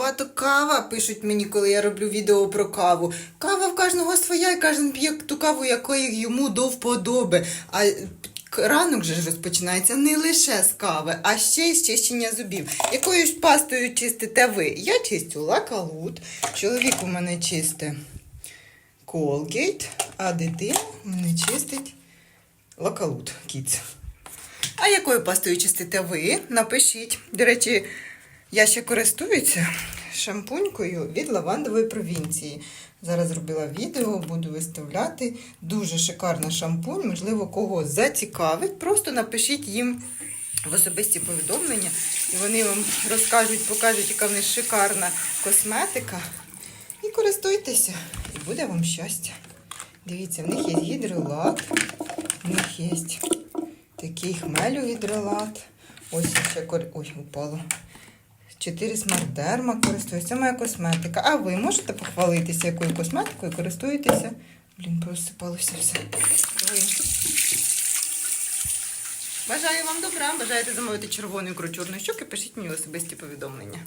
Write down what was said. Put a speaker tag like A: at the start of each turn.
A: багато кава, пишуть мені, коли я роблю відео про каву. Кава в кожного своя, і кожен п'є ту каву, якої йому до вподоби. А ранок же розпочинається не лише з кави, а ще й з чищення зубів. Якою пастою чистите ви? Я чистю лакалут, чоловік у мене чистить Colgate, а дитина у мене чистить лакалут кіц. А якою пастою чистите ви? Напишіть. До речі, я ще користуюся шампунькою від лавандової провінції. Зараз зробила відео, буду виставляти. Дуже шикарна шампунь, можливо, кого зацікавить. Просто напишіть їм в особисті повідомлення, і вони вам розкажуть, покажуть, яка в них шикарна косметика. І користуйтеся, і буде вам щастя. Дивіться, в них є гідролат, в них є такий хмелю гідролат. Ось ще. Ой, упало. Чотири смардерма користуюсь. Це моя косметика. А ви можете похвалитися, якою косметикою користуєтеся? Блін, просипалося все. Ви. Бажаю вам добра. Бажаєте замовити червоний ікру чорної щуки, пишіть мені особисті повідомлення.